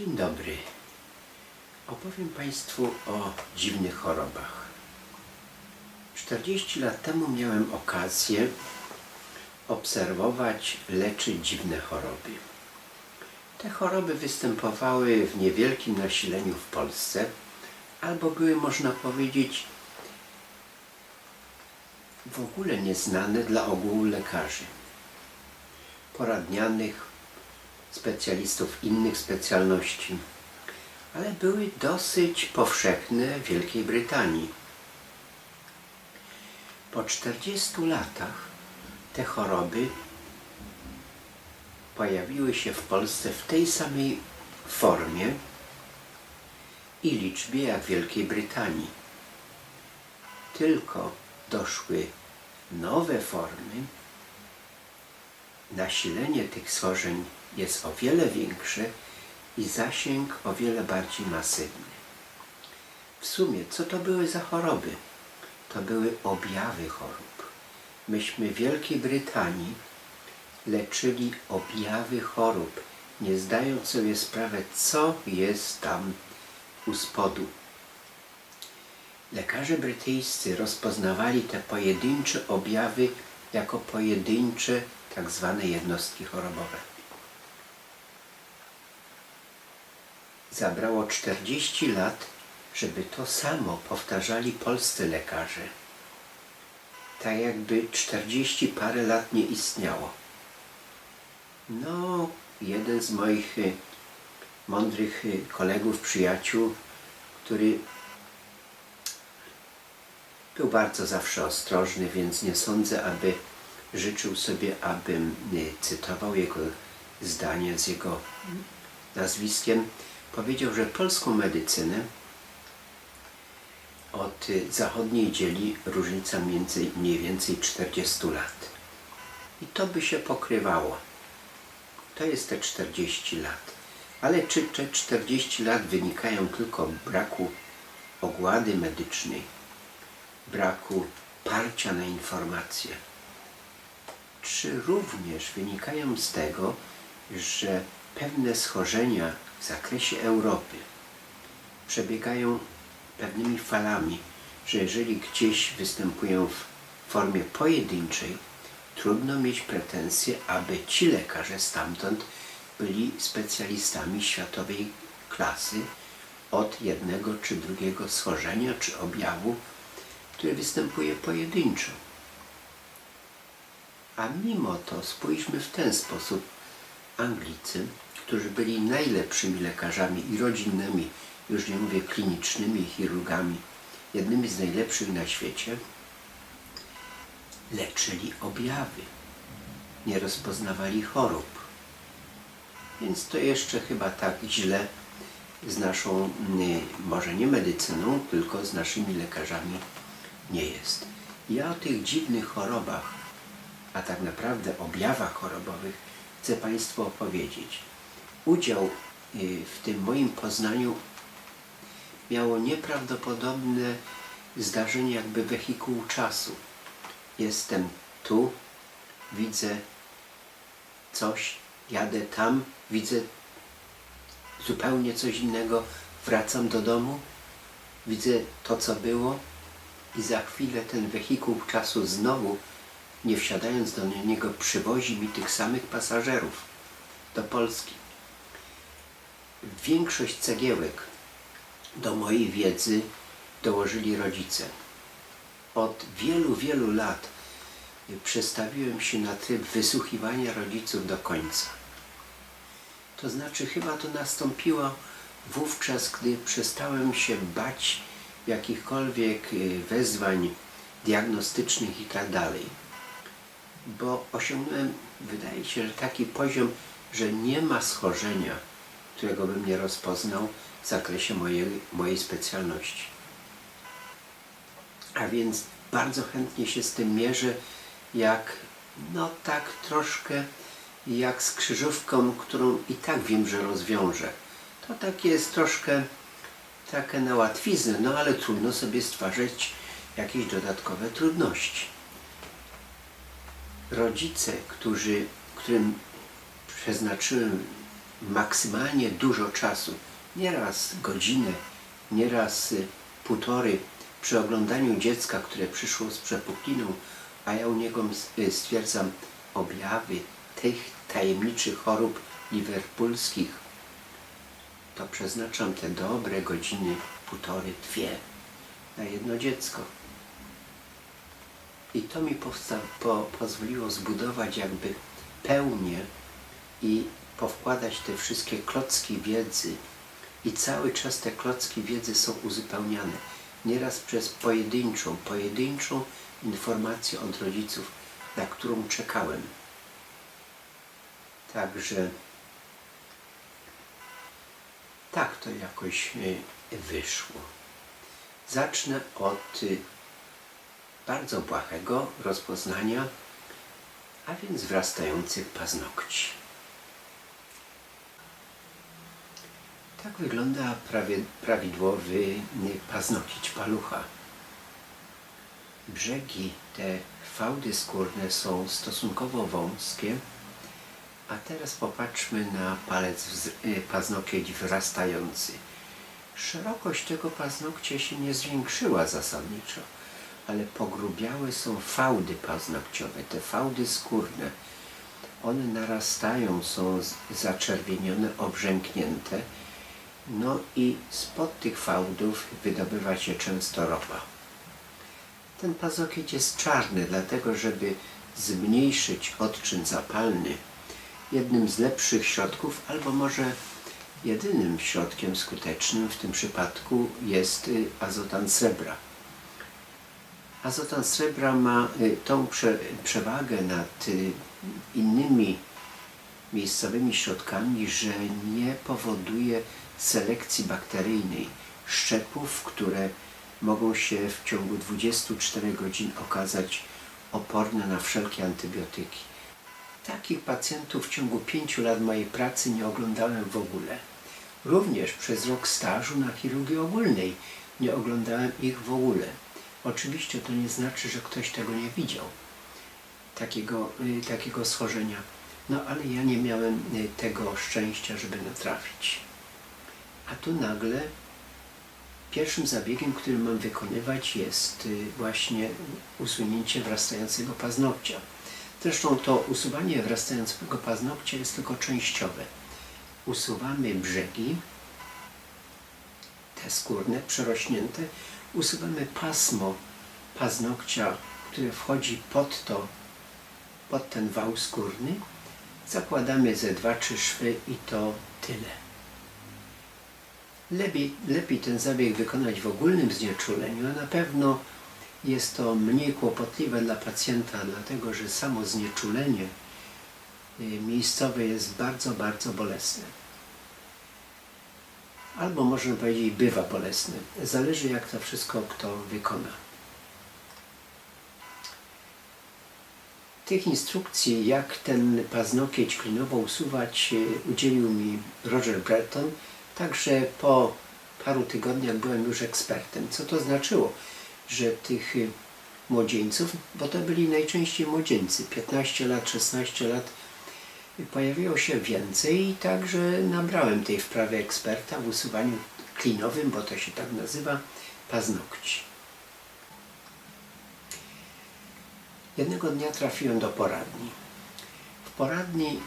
Dzień dobry. Opowiem Państwu o dziwnych chorobach. 40 lat temu miałem okazję obserwować, leczyć dziwne choroby. Te choroby występowały w niewielkim nasileniu w Polsce, albo były, można powiedzieć, w ogóle nieznane dla ogółu lekarzy, poradnianych, specjalistów innych specjalności, ale były dosyć powszechne w Wielkiej Brytanii. Po 40 latach te choroby pojawiły się w Polsce w tej samej formie i liczbie jak w Wielkiej Brytanii. Tylko doszły nowe formy, nasilenie tych schorzeń jest o wiele większe i zasięg o wiele bardziej masywny. W sumie, co to były za choroby? To były objawy chorób. Myśmy w Wielkiej Brytanii leczyli objawy chorób, nie zdając sobie sprawy, co jest tam u spodu. Lekarze brytyjscy rozpoznawali te pojedyncze objawy jako pojedyncze tak zwane jednostki chorobowe. Zabrało 40 lat, żeby to samo powtarzali polscy lekarze. Tak jakby 40 parę lat nie istniało. No, jeden z moich y, mądrych y, kolegów, przyjaciół, który był bardzo zawsze ostrożny, więc nie sądzę, aby życzył sobie, abym y, cytował jego zdanie z jego nazwiskiem. Powiedział, że polską medycynę od zachodniej dzieli różnica między mniej więcej 40 lat. I to by się pokrywało. To jest te 40 lat. Ale czy te 40 lat wynikają tylko braku ogłady medycznej, braku parcia na informacje? Czy również wynikają z tego, że pewne schorzenia w zakresie Europy przebiegają pewnymi falami, że jeżeli gdzieś występują w formie pojedynczej, trudno mieć pretensje, aby ci lekarze stamtąd byli specjalistami światowej klasy od jednego czy drugiego schorzenia czy objawu, które występuje pojedynczo. A mimo to spójrzmy w ten sposób. Anglicy, którzy byli najlepszymi lekarzami i rodzinnymi, już nie mówię klinicznymi chirurgami, jednymi z najlepszych na świecie, leczyli objawy, nie rozpoznawali chorób. Więc to jeszcze chyba tak źle z naszą, może nie medycyną, tylko z naszymi lekarzami nie jest. Ja o tych dziwnych chorobach, a tak naprawdę objawach chorobowych chcę Państwu opowiedzieć. Udział y, w tym moim poznaniu miało nieprawdopodobne zdarzenie jakby wehikułu czasu. Jestem tu, widzę coś, jadę tam, widzę zupełnie coś innego, wracam do domu, widzę to, co było i za chwilę ten wehikuł czasu znowu, nie wsiadając do niego, przywozi mi tych samych pasażerów do Polski. Większość cegiełek do mojej wiedzy dołożyli rodzice. Od wielu, wielu lat przestawiłem się na tryb wysłuchiwania rodziców do końca. To znaczy, chyba to nastąpiło wówczas, gdy przestałem się bać jakichkolwiek y, wezwań diagnostycznych i tak dalej. Bo osiągnąłem, wydaje się, że taki poziom, że nie ma schorzenia, którego bym nie rozpoznał w zakresie mojej, mojej specjalności. A więc bardzo chętnie się z tym mierzę, jak, no tak troszkę jak z krzyżówką, którą i tak wiem, że rozwiążę. To takie jest troszkę takie na łatwiznę, no ale trudno sobie stwarzać jakieś dodatkowe trudności. Rodzice, którzy, którym przeznaczyłem maksymalnie dużo czasu, nieraz godzinę, nieraz y, półtory, przy oglądaniu dziecka, które przyszło z przepukliną, a ja u niego y, stwierdzam objawy tych tajemniczych chorób liverpoolskich, to przeznaczam te dobre godziny, półtory, dwie na jedno dziecko. I to mi po, pozwoliło zbudować jakby pełnię i powkładać te wszystkie klocki wiedzy. I cały czas te klocki wiedzy są uzupełniane. Nieraz przez pojedynczą, pojedynczą informację od rodziców, na którą czekałem. Także tak to jakoś y, wyszło. Zacznę od y, bardzo błahego rozpoznania, a więc wrastających paznokci. Tak wygląda prawie, prawidłowy paznokieć palucha. Brzegi, te fałdy skórne są stosunkowo wąskie, a teraz popatrzmy na palec y, paznokieć wyrastający. Szerokość tego paznokcia się nie zwiększyła zasadniczo, ale pogrubiałe są fałdy paznokciowe, te fałdy skórne. One narastają, są zaczerwienione, obrzęknięte, no i spod tych fałdów wydobywa się często ropa. Ten paznokieć jest czarny, dlatego żeby zmniejszyć odczyn zapalny, jednym z lepszych środków, albo może jedynym środkiem skutecznym w tym przypadku jest y, azotan srebra. Azotan srebra ma y, tą prze, przewagę nad y, innymi miejscowymi środkami, że nie powoduje selekcji bakteryjnej szczepów, które mogą się w ciągu 24 godzin okazać oporne na wszelkie antybiotyki. Takich pacjentów w ciągu pięciu lat mojej pracy nie oglądałem w ogóle. Również przez rok stażu na chirurgii ogólnej nie oglądałem ich w ogóle. Oczywiście to nie znaczy, że ktoś tego nie widział, takiego, y, takiego schorzenia. No ale ja nie miałem y, tego szczęścia, żeby natrafić. A tu nagle pierwszym zabiegiem, który mam wykonywać jest y, właśnie usunięcie wrastającego paznokcia. Zresztą to usuwanie wrastającego paznokcia jest tylko częściowe. Usuwamy brzegi, te skórne, przerośnięte, usuwamy pasmo paznokcia, które wchodzi pod to, pod ten wał skórny, zakładamy ze dwa, trzy szwy i to tyle. Lepiej, lepiej ten zabieg wykonać w ogólnym znieczuleniu, a na pewno jest to mniej kłopotliwe dla pacjenta, dlatego że samo znieczulenie y, miejscowe jest bardzo, bardzo bolesne. Albo można powiedzieć bywa bolesne. Zależy jak to wszystko kto wykona. Tych instrukcji, jak ten paznokieć klinowo usuwać, y, udzielił mi Roger Breton, także po paru tygodniach byłem już ekspertem. Co to znaczyło? Że tych y, młodzieńców, bo to byli najczęściej młodzieńcy, 15 lat, 16 lat, y, pojawiło się więcej i także nabrałem tej wprawy eksperta w usuwaniu klinowym, bo to się tak nazywa, paznokci. Jednego dnia trafiłem do poradni. W poradni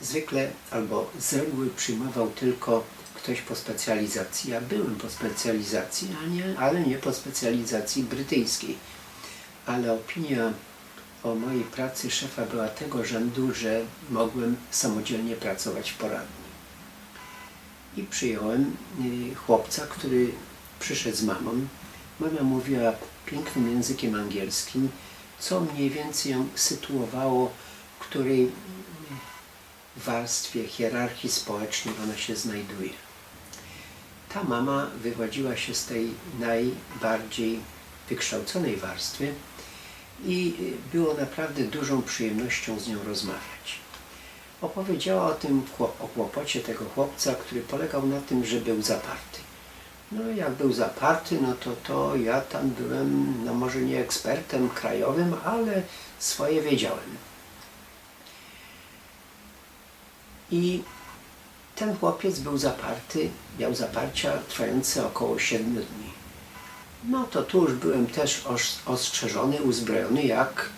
zwykle albo z reguły przyjmował tylko ktoś po specjalizacji. Ja byłem po specjalizacji, nie, ale nie po specjalizacji brytyjskiej. Ale opinia o mojej pracy szefa była tego rzędu, że mogłem samodzielnie pracować w poradni. I przyjąłem y, chłopca, który przyszedł z mamą. Mama mówiła pięknym językiem angielskim, co mniej więcej ją sytuowało, w której warstwie hierarchii społecznej ona się znajduje. Ta mama wywodziła się z tej najbardziej wykształconej warstwy i było naprawdę dużą przyjemnością z nią rozmawiać. Opowiedziała o tym o kłopocie tego chłopca, który polegał na tym, że był zaparty. No jak był zaparty, no to, to ja tam byłem, no może nie ekspertem krajowym, ale swoje wiedziałem. I ten chłopiec był zaparty, miał zaparcia trwające około 7 dni. No to tu już byłem też os- ostrzeżony, uzbrojony jak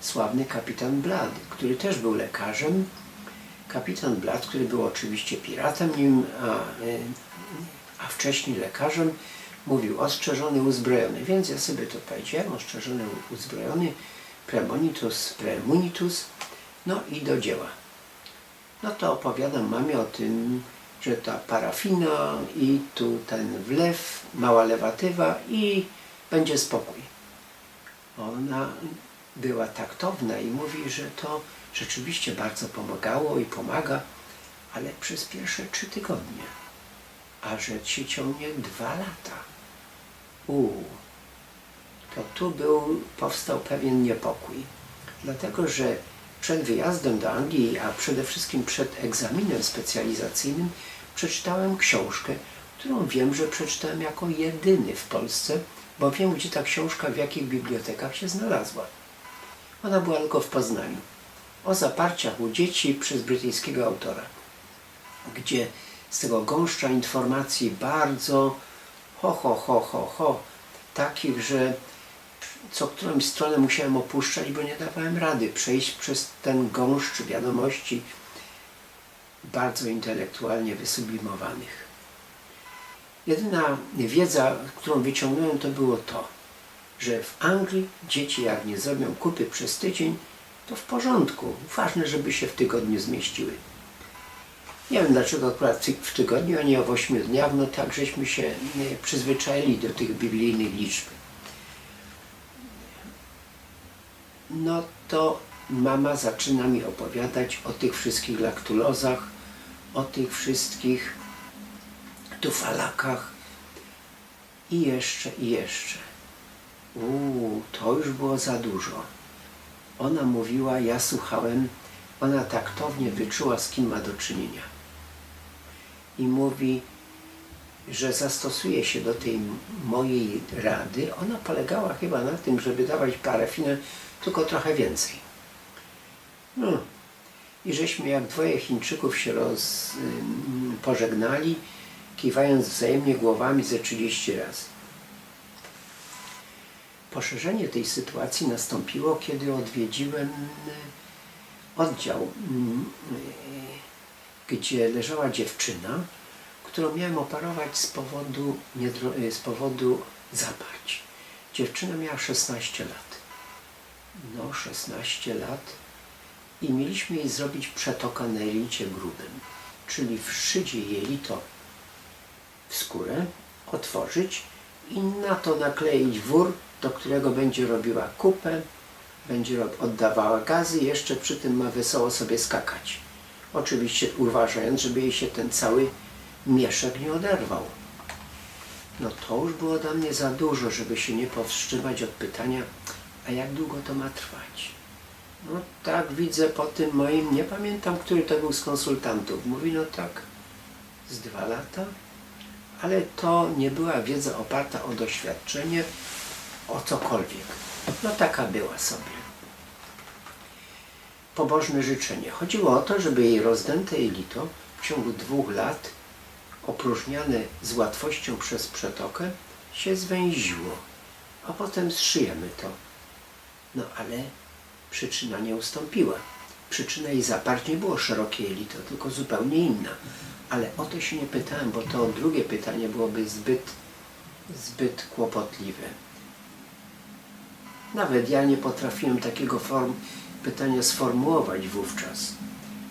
sławny kapitan Blad, który też był lekarzem. Kapitan Blad, który był oczywiście piratem, nim, a, y, a wcześniej lekarzem, mówił ostrzeżony, uzbrojony. Więc ja sobie to powiedziałem, ostrzeżony, uzbrojony, premonitus, premunitus, no i do dzieła. No to opowiadam mamie o tym, że ta parafina i tu ten wlew, mała lewatywa i będzie spokój. Ona była taktowna i mówi, że to rzeczywiście bardzo pomagało i pomaga, ale przez pierwsze trzy tygodnie, a że się ciągnie dwa lata. Uuu, to tu był, powstał pewien niepokój. Dlatego, że przed wyjazdem do Anglii, a przede wszystkim przed egzaminem specjalizacyjnym, przeczytałem książkę, którą wiem, że przeczytałem jako jedyny w Polsce, bo wiem, gdzie ta książka, w jakich bibliotekach się znalazła. Ona była tylko w Poznaniu. O zaparciach u dzieci przez brytyjskiego autora, gdzie z tego gąszcza informacji bardzo ho, ho, ho, ho, ho, takich, że co którąś stronę musiałem opuszczać, bo nie dawałem rady przejść przez ten gąszcz wiadomości bardzo intelektualnie wysublimowanych. Jedyna wiedza, którą wyciągnąłem, to było to, że w Anglii dzieci jak nie zrobią kupy przez tydzień, to w porządku. Ważne, żeby się w tygodniu zmieściły. Nie wiem dlaczego akurat w tygodniu, a nie o 8 dniach, no tak żeśmy się e, przyzwyczaili do tych biblijnych liczb. No to mama zaczyna mi opowiadać o tych wszystkich laktulozach, o tych wszystkich tufalakach i jeszcze, i jeszcze. Uuu, to już było za dużo. Ona mówiła, ja słuchałem, ona taktownie wyczuła, z kim ma do czynienia. I mówi, że zastosuje się do tej mojej rady. Ona polegała chyba na tym, żeby dawać parafinę tylko trochę więcej. No. I żeśmy jak dwoje Chińczyków się roz, ym, pożegnali, kiwając wzajemnie głowami ze 30 razy. Poszerzenie tej sytuacji nastąpiło, kiedy odwiedziłem y, oddział, mm, y, gdzie leżała dziewczyna, którą miałem operować z powodu, y, z powodu zaparć. Dziewczyna miała 16 lat. No, 16 lat. I mieliśmy jej zrobić przetoka na jelicie grubym, czyli wszydzie jelito w skórę, otworzyć i na to nakleić wór, do którego będzie robiła kupę, będzie oddawała gazy i jeszcze przy tym ma wesoło sobie skakać. Oczywiście uważając, żeby jej się ten cały mieszek nie oderwał. No to już było dla mnie za dużo, żeby się nie powstrzymać od pytania, a jak długo to ma trwać? No tak widzę po tym moim, nie pamiętam, który to był z konsultantów. Mówi, no tak, z dwa lata, ale to nie była wiedza oparta o doświadczenie, o cokolwiek. No taka była sobie. Pobożne życzenie. Chodziło o to, żeby jej rozdęte jelito w ciągu dwóch lat, opróżniane z łatwością przez przetokę, się zwęziło, a potem zszyjemy to. No ale przyczyna nie ustąpiła. Przyczyna jej zaparć nie było szerokie jelito, tylko zupełnie inna. Ale o to się nie pytałem, bo to drugie pytanie byłoby zbyt, zbyt kłopotliwe. Nawet ja nie potrafiłem takiego form pytania sformułować wówczas.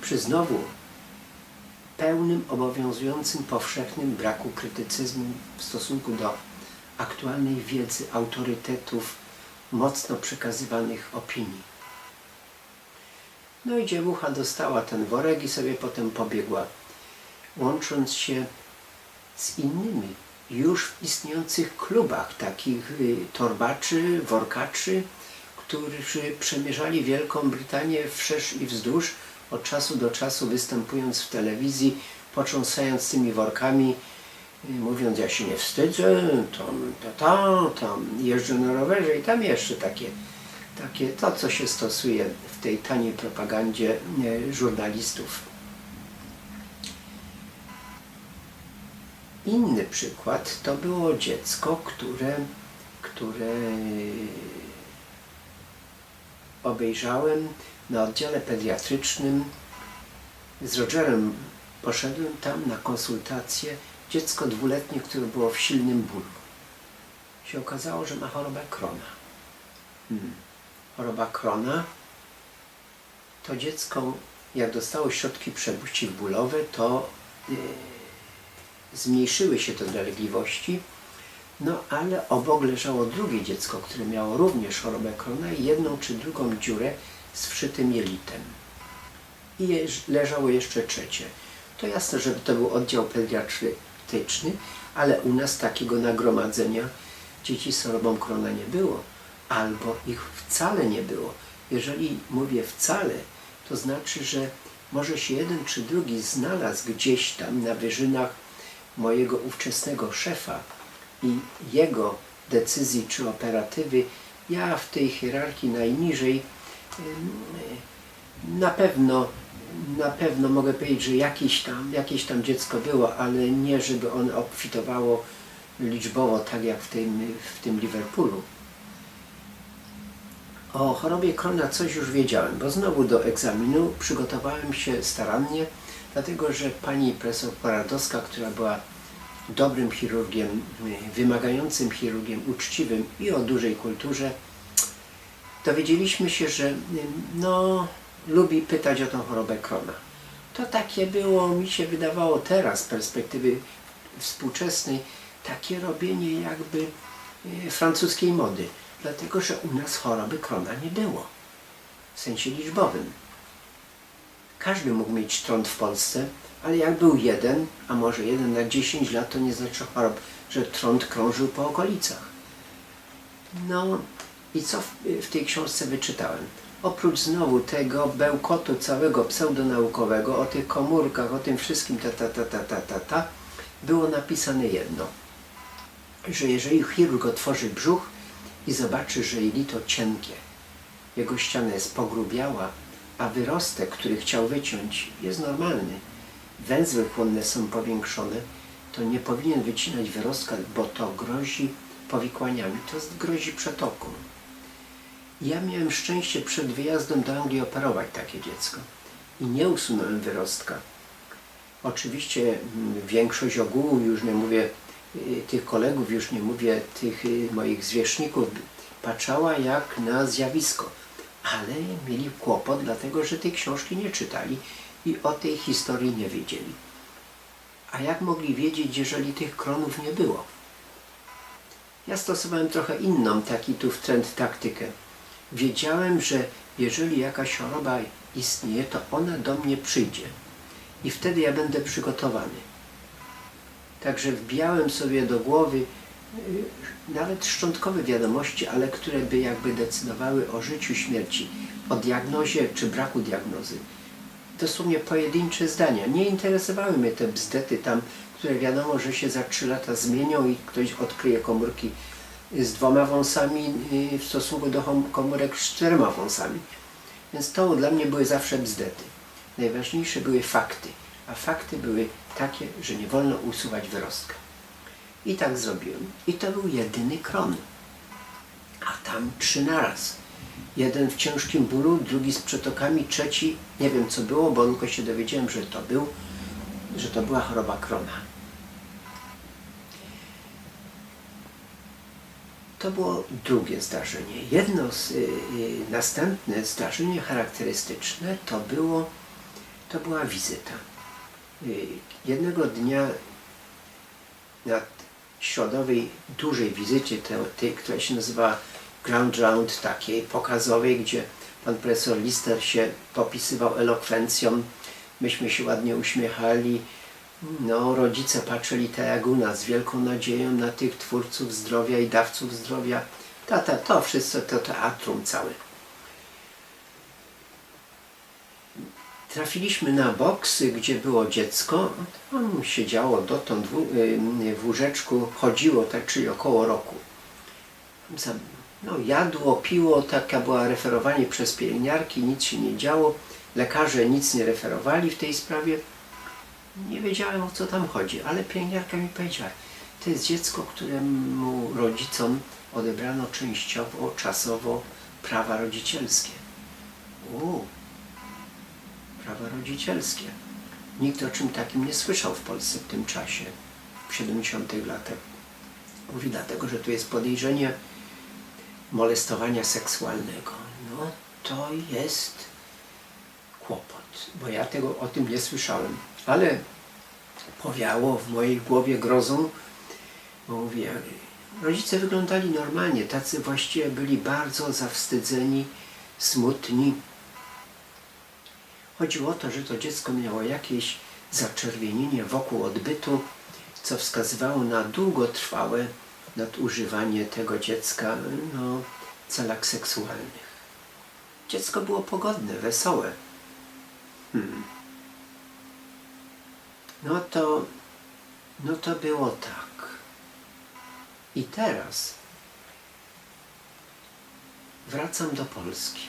Przy znowu pełnym, obowiązującym, powszechnym braku krytycyzmu w stosunku do aktualnej wiedzy, autorytetów, mocno przekazywanych opinii. No i dziewucha dostała ten worek i sobie potem pobiegła, łącząc się z innymi już w istniejących klubach takich y, torbaczy, workaczy, którzy przemierzali Wielką Brytanię wszerz i wzdłuż, od czasu do czasu występując w telewizji, potrząsając tymi workami, y, mówiąc ja się nie wstydzę, tam, ta, ta, tam jeżdżę na rowerze i tam jeszcze takie, takie to, co się stosuje w tej taniej propagandzie żurnalistów. Inny przykład to było dziecko, które, które obejrzałem na oddziale pediatrycznym. Z Rogerem poszedłem tam na konsultację. Dziecko dwuletnie, które było w silnym bólu. Się okazało, że ma chorobę Krona. Hmm. Choroba Krona to dziecko, jak dostało środki przeciwbólowe, to yy, zmniejszyły się te dolegliwości, no ale obok leżało drugie dziecko, które miało również chorobę Krona i jedną czy drugą dziurę z wszytym jelitem. I leżało jeszcze trzecie. To jasne, że to był oddział pediatryczny, ale u nas takiego nagromadzenia dzieci z chorobą Krona nie było, albo ich wcale nie było. Jeżeli mówię wcale, to znaczy, że może się jeden czy drugi znalazł gdzieś tam na wyżynach mojego ówczesnego szefa i jego decyzji czy operatywy, ja w tej hierarchii najniżej na pewno, na pewno mogę powiedzieć, że jakieś tam, jakieś tam dziecko było, ale nie żeby ono obfitowało liczbowo tak jak w tym, w tym Liverpoolu. O chorobie Krona coś już wiedziałem, bo znowu do egzaminu przygotowałem się starannie, dlatego że pani profesor Paradowska, która była dobrym chirurgiem, wymagającym chirurgiem, uczciwym i o dużej kulturze, dowiedzieliśmy się, że no, lubi pytać o tą chorobę Krona. To takie było, mi się wydawało teraz z perspektywy współczesnej, takie robienie jakby y, francuskiej mody, dlatego że u nas choroby Krona nie było, w sensie liczbowym. Każdy mógł mieć trąd w Polsce, ale jak był jeden, a może jeden na 10 lat, to nie znaczy chorob, że trąd krążył po okolicach. No i co w, w tej książce wyczytałem? Oprócz znowu tego bełkotu całego pseudonaukowego, o tych komórkach, o tym wszystkim, ta, ta, ta, ta, ta, ta, ta, było napisane jedno, że jeżeli chirurg otworzy brzuch i zobaczy, że jelito cienkie, jego ściana jest pogrubiała, a wyrostek, który chciał wyciąć, jest normalny, węzły chłonne są powiększone, to nie powinien wycinać wyrostka, bo to grozi powikłaniami, to grozi przetoką. Ja miałem szczęście przed wyjazdem do Anglii operować takie dziecko i nie usunąłem wyrostka. Oczywiście mm, większość ogółu, już nie mówię y, tych kolegów, już nie mówię tych y, moich zwierzchników, patrzała jak na zjawisko, ale mieli kłopot, dlatego że tej książki nie czytali i o tej historii nie wiedzieli. A jak mogli wiedzieć, jeżeli tych kronów nie było? Ja stosowałem trochę inną, taki tu w trend taktykę. Wiedziałem, że jeżeli jakaś choroba istnieje, to ona do mnie przyjdzie i wtedy ja będę przygotowany. Także wbijałem sobie do głowy y, nawet szczątkowe wiadomości, ale które by jakby decydowały o życiu, śmierci, o diagnozie czy braku diagnozy. Dosłownie pojedyncze zdania. Nie interesowały mnie te bzdety tam, które wiadomo, że się za trzy lata zmienią i ktoś odkryje komórki z dwoma wąsami y, w stosunku do komórek z czterema wąsami. Więc to dla mnie były zawsze bzdety. Najważniejsze były fakty, a fakty były takie, że nie wolno usuwać wyrostka. I tak zrobiłem. I to był jedyny kron. A tam trzy naraz. Jeden w ciężkim bólu, drugi z przetokami, trzeci, nie wiem co było, bo tylko się dowiedziałem, że to był, że to była choroba krona. To było drugie zdarzenie. Jedno z, y, y, następne zdarzenie charakterystyczne to było, to była wizyta. Y, jednego dnia na środowej dużej wizycie, te- tej, która się nazywa Ground Round, takiej pokazowej, gdzie pan profesor Lister się popisywał elokwencją, myśmy się ładnie uśmiechali, no, rodzice patrzyli tak jak u nas, z wielką nadzieją na tych twórców zdrowia i dawców zdrowia. Ta, ta, to wszystko, to teatrum całe. Trafiliśmy na boks, gdzie było dziecko. Tam siedziało dotąd w, y, w łóżeczku, chodziło tak, czyli około roku. No, jadło, piło, taka była referowanie przez pielęgniarki, nic się nie działo. Lekarze nic nie referowali w tej sprawie. Nie wiedziałem o co tam chodzi, ale pielęgniarka mi powiedziała, to jest dziecko, któremu rodzicom odebrano częściowo, czasowo prawa rodzicielskie. U, prawa rodzicielskie. Nikt o czym takim nie słyszał w Polsce w tym czasie, w 70 latach. Mówi dlatego, że tu jest podejrzenie molestowania seksualnego. No to jest kłopot, bo ja tego o tym nie słyszałem. Ale powiało w mojej głowie grozą, bo mówię, rodzice wyglądali normalnie, tacy właściwie byli bardzo zawstydzeni, smutni. Chodziło o to, że to dziecko miało jakieś zaczerwienienie wokół odbytu, co wskazywało na długotrwałe nadużywanie tego dziecka no, w celach seksualnych. Dziecko było pogodne, wesołe. Hmm. No to, no to było tak. I teraz wracam do Polski.